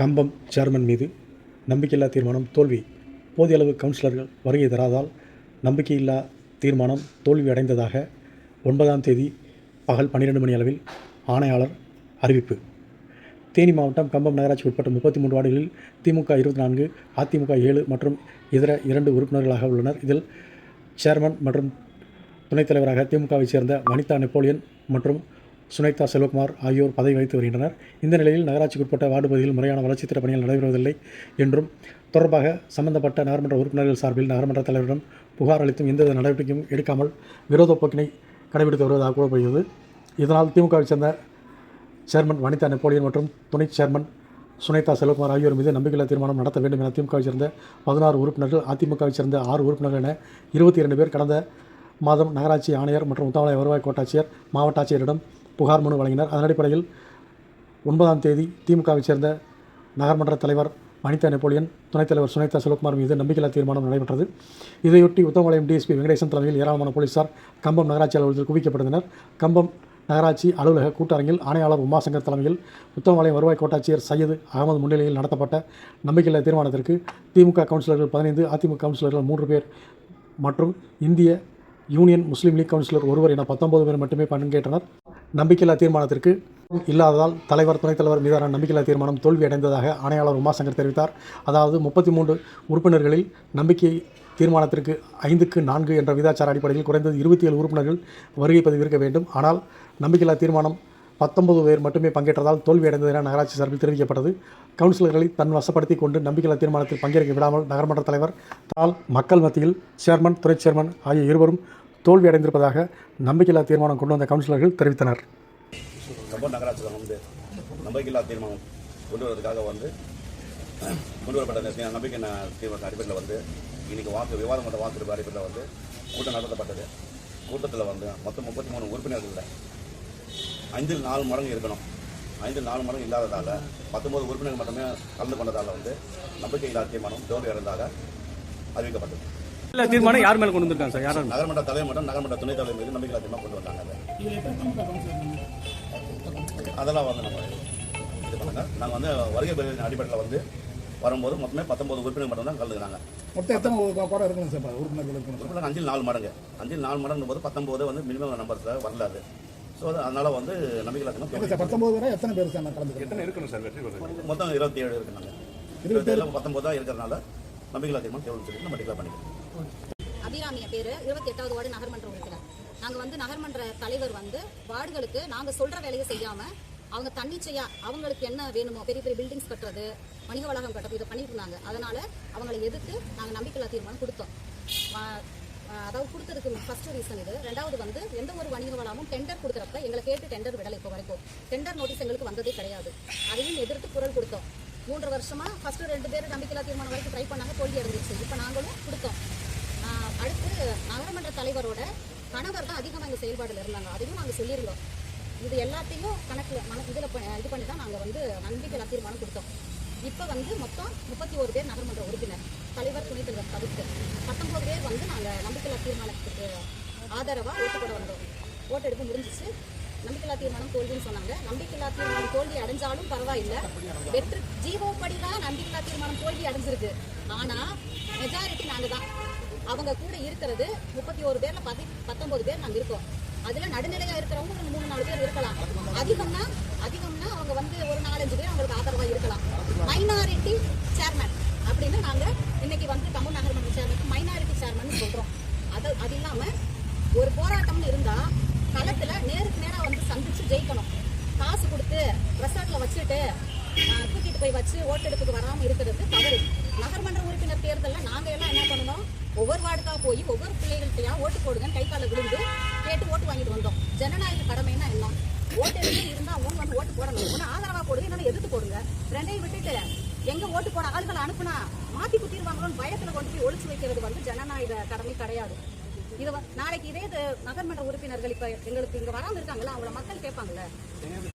கம்பம் chairman மீது நம்பிக்கையில்லா தீர்மானம் தோல்வி. போதிய அளவு கவுன்சிலர்கள் வருகை தராதால் நம்பிக்கையில்லா தீர்மானம் தோல்வி அடைந்ததாக ஒன்பதாம் தேதி பகல் பன்னிரெண்டு மணி அளவில் ஆணையாளர் அறிவிப்பு. தேனி மாவட்டம் கம்பம் நகராட்சி உட்பட்ட முப்பத்தி மூன்று வார்டுகளில் திமுக இருபத்தி நான்கு அதிமுக ஏழு மற்றும் இதர இரண்டு உறுப்பினர்களாக உள்ளனர். இதில் சேர்மன் மற்றும் துணைத் தலைவராக திமுகவைச் சேர்ந்த வனிதா நெப்போலியன் மற்றும் சுனைதா செல்வகுமார் ஆகியோர் பதவி வகித்து வருகின்றனர். இந்த நிலையில் நகராட்சிக்குட்பட்ட வார்டு பகுதியில் முறையான வளர்ச்சித் திட்டப் பணிகள் நடைபெறுவதில்லை என்றும் தொடர்பாக சம்பந்தப்பட்ட நகர்மன்ற உறுப்பினர்கள் சார்பில் நகர்மன்ற தலைவரிடம் புகார் அளித்தும் எந்தவித நடவடிக்கையும் எடுக்காமல் விரோத போக்கினை கடைபிடித்து வருவதாக கூறப்படுகிறது. இதனால் திமுகவைச் சேர்ந்த சேர்மன் வனிதா நெப்போலியன் மற்றும் துணை சேர்மன் சுனைதா செல்வகுமார் ஆகியோர் மீது நம்பிக்கையில்லா தீர்மானம் நடத்த வேண்டும் என திமுகவை சேர்ந்த பதினாறு உறுப்பினர்கள் அதிமுகவைச் சேர்ந்த ஆறு உறுப்பினர்கள் என இருபத்தி இரண்டு பேர் கடந்த மாதம் நகராட்சி ஆணையர் மற்றும் உத்தாவளை வருவாய் கோட்டாட்சியர் மாவட்ட ஆட்சியரிடம் புகார் மனு வழங்கினர். அதன் அடிப்படையில் ஒன்பதாம் தேதி திமுகவைச் சேர்ந்த நகர்மன்ற தலைவர் வனிதா நெப்போலியன் துணைத் தலைவர் சுனைதா செல்வகுமார் மீது நம்பிக்கையில்லா தீர்மானம் நடைபெற்றது. இதையொட்டி உத்தமபாளையம் டிஎஸ்பி வெங்கடேசன் தலைமையில் ஏராளமான போலீசார் கம்பம் நகராட்சி அலுவலகத்தில் குவிக்கப்பட்டனர் கம்பம் நகராட்சி அலுவலக கூட்டரங்கில் ஆணையாளர் உமாசங்கர் தலைமையில் உத்தமபாளையம் வருவாய் கோட்டாட்சியர் சையது அகமது முன்னிலையில் நடத்தப்பட்ட நம்பிக்கையில்லா தீர்மானத்திற்கு திமுக கவுன்சிலர்கள் பதினைந்து அதிமுக கவுன்சிலர்கள் மூன்று பேர் மற்றும் இந்திய யூனியன் முஸ்லீம் லீக் கவுன்சிலர் ஒருவர் என பத்தொன்பது பேர் மட்டுமே பங்கேற்றனர். நம்பிக்கையில்லா தீர்மானத்திற்கு இல்லாததால் தலைவர் துணைத் தலைவர் மீதான நம்பிக்கையில்லா தீர்மானம் தோல்வி அடைந்ததாக ஆணையாளர் உமாசங்கர் தெரிவித்தார். அதாவது முப்பத்தி மூன்று உறுப்பினர்களில் நம்பிக்கை தீர்மானத்திற்கு ஐந்துக்கு நான்கு என்ற விதாச்சார அடிப்படையில் குறைந்தது இருபத்தி ஏழு உறுப்பினர்கள் வருகை பதிவு இருக்க வேண்டும். ஆனால் நம்பிக்கையில்லா தீர்மானம் பத்தொன்பது பேர் மட்டுமே பங்கேற்றதால் தோல்வியடைந்தது என நகராட்சி சார்பில் தெரிவிக்கப்பட்டது. கவுன்சிலர்களை தன் வசப்படுத்தி கொண்டு நம்பிக்கையில்லா தீர்மானத்தில் பங்கேற்க விடாமல் நகர்மன்ற தலைவர் தால் மக்கள் மத்தியில் சேர்மன் துணை சேர்மன் ஆகிய இருவரும் தோல்வி அடைந்திருப்பதாக நம்பிக்கையில்லா தீர்மானம் கொண்டு வந்த கவுன்சிலர்கள் தெரிவித்தனர். கம்பம் நகராட்சியில் வந்து நம்பிக்கையில்லா தீர்மானம் கொண்டு வரதுக்காக வந்து கொண்டு வரப்பட்ட நம்பிக்கை தீர்மானத்தின் அடிப்படையில் வந்து இன்னைக்கு வாக்கு விவாதம் மன்ற வாக்கு அடிப்படையில் வந்து கூட்டம் நடத்தப்பட்டது. கூட்டத்தில் வந்து மொத்தம் முப்பத்தி மூணு உறுப்பினர்கள் ஐந்தில் நாலு மடங்கு இருக்கணும். ஐந்தில் நாலு மடங்கு இல்லாததால் பத்தொம்பது உறுப்பினர்கள் மட்டுமே கலந்து கொண்டதால் வந்து நம்பிக்கையில்லா தீர்மானம் தோல்வி அடைந்ததாக அறிவிக்கப்பட்டது. இல்ல தீர்மானம் யார் மேல கொண்டு வந்திருக்காங்க சார்? யாரும் நகர்மன்ற தலைவர் மற்றும் நகர்மன்ற துணைத் தலைவர் மீது நம்பிக்கையில்லா தீர்மானம் கொண்டு வந்தாங்க? அதை. அதெல்லாம் வந்து நம்ம இது பண்ணுங்க. நாங்கள் வந்து வருகை பதிவின் அடிப்படையில் வந்து வரும்போது மொத்தமே பத்தொன்பது உறுப்பினர் மட்டும் தான் கலந்துக்கிறாங்க. மொத்தம் எத்தனை ஒரு குறை இருக்கணும் சார் உறுப்பினர்கள் இருக்கணும் உறுப்பினர் அஞ்சில் நாலு மடங்கு. அஞ்சில் நாலு மடங்கு போது பத்தொம்போது வந்து மினிமம் நம்பர்ஸில் வரல அது. ஸோ அதனால வந்து நம்பிக்கை சார் இலக்கணம் பத்தொம்பது பேரை எத்தனை பேர் சார் நான் கலந்துக்கிறேன்? மொத்தம் இருபத்தி ஏழு இருக்கு நாங்கள் இருபத்தி ஏழு? பத்தொம்போது தான் இருக்கிறதுனால நம்பிக்கை தீர்மானம் தேவைன்னு சொல்லி நம்ம டிக்ளேர் பண்ணிக்கிறோம். அபிராமிய பேரு இருபத்தி எட்டாவது வார்டு நகர்மன்ற உறுப்பினர். நாங்க வந்து நகர்மன்ற தலைவர் வந்து வார்டுகளுக்கு நாங்க சொல்ற வேலையை செய்யாம அவங்க தன்னிச்சையா அவங்களுக்கு என்ன வேணுமோ பெரிய பெரிய பில்டிங்ஸ் கட்டுறது வணிக வளாகம் கட்டுறது இதை பண்ணிட்டு இருந்தாங்க. அதனால அவங்களை எதிர்த்து நாங்க நம்பிக்கையில்லா தீர்மானம் கொடுத்தோம். அதாவது கொடுத்ததுக்கு ஃபர்ஸ்ட் ரீசன் இது. ரெண்டாவது வந்து எந்த ஒரு வணிக வளாமும் டெண்டர் கொடுக்குறப்ப எங்களை கேட்டு டெண்டர் விடலை இப்போ வரைக்கும். டெண்டர் நோட்டீஸ் எங்களுக்கு வந்ததே கிடையாது. அதையும் எதிர்த்து குரல் கொடுத்தோம். மூன்று வருஷமா ஃபர்ஸ்ட் ரெண்டு பேர் நம்பிக்கையில்லா தீர்மானம் வரைக்கும் ட்ரை பண்ணாங்க தோல்வி அடைஞ்சிருச்சு. இப்போ நாங்கள் கொடுத்தோம் ஆஹ் அடுத்து நகரமன்ற தலைவரோட கணவர் தான் அதிகமாக எங்கள் செயல்பாடுல இருந்தாங்க. அதையும் நாங்கள் சொல்லியிருந்தோம். இது எல்லாத்தையும் கணக்கில் மன இதில் இது பண்ணி தான் நாங்கள் வந்து நம்பிக்கை தீர்மானம் கொடுத்தோம். இப்போ வந்து மொத்தம் முப்பத்தி ஒரு பேர் நகர்மன்ற உறுப்பினர் தலைவர் துணைத் தலைவர் தவிர்த்து பத்தொம்பது பேர் வந்து நாங்கள் நம்பிக்கையில்லா தீர்மானத்துக்கு ஆதரவாக ஓட்டு போட வந்தோம் ஓட்டெடுப்பு முடிஞ்சிச்சு. நம்பிக்கையில்லா தீர்மானம் தோல்வின்னு சொன்னாங்க. நம்பிக்கையில்லா தீர்மானம் தோல்வி அடைஞ்சாலும் பரவாயில்லை. வெற்றி ஜீவோ படி தான் நம்பிக்கையில்லா தீர்மானம் தோல்வி அடைஞ்சிருக்கு. ஆனால் மெஜாரிட்டி நாங்கள் தான். அவங்க கூட இருக்கிறது முப்பத்தி ஒரு பேர்ல பதி பத்தொன்பது பேர் நாங்க இருக்கோம். அதுல நடுநிலையா இருக்கிறவங்க ஒரு மூணு நாலு பேர் இருக்கலாம். அதிகம்னா அதிகம்னா அவங்க வந்து ஒரு நாலஞ்சு பேர் அவங்களுக்கு ஆதரவா இருக்கலாம். மைனாரிட்டி சேர்மன் அப்படின்னு நாங்க இன்னைக்கு வந்து தமிழ் நகர்மன்ற சேர்மனுக்கு மைனாரிட்டி சேர்மன் சொல்றோம். அது அது இல்லாம ஒரு போராட்டம்னு இருந்தா களத்துல நேருக்கு நேரா வந்து சந்திச்சு ஜெயிக்கணும். காசு கொடுத்து ரெசார்ட்ல வச்சுட்டு தூக்கிட்டு போய் வச்சு ஓட்டெடுப்புக்கு வராமல் இருக்கிறது தவறு. நகர்மன்ற உறுப்பினர் தேர்தலில் நாங்கள் எல்லாம் என்ன பண்ணணும்? ஒவ்வொரு வார்டுக்காக போய் ஒவ்வொரு பிள்ளைகள்கிட்டயா ஓட்டு போடுங்கன்னு கை கால விழுந்து கேட்டு ஓட்டு வாங்கிட்டு வந்தோம். ஜனநாயக கடமைன்னா என்ன ஓட்டு எடுத்து இருந்தா அவங்க வந்து ஓட்டு போடணும். ஒன்று ஆதரவா போடுங்க இல்லைன்னா எதிர்த்து போடுங்க. ரெண்டையும் விட்டுட்டு எங்க ஓட்டு போட ஆள்களை அனுப்புனா மாத்தி குத்திடுவாங்களோன்னு பயத்துல கொண்டு போய் ஒழிச்சு வைக்கிறது வந்து ஜனநாயக கடமை கிடையாது. இது நாளைக்கு இதே இது நகர்மன்ற உறுப்பினர்கள் இப்ப எங்களுக்கு இங்க வராம இருக்காங்களா அவங்கள மக்கள் கேட்பாங்கல்ல?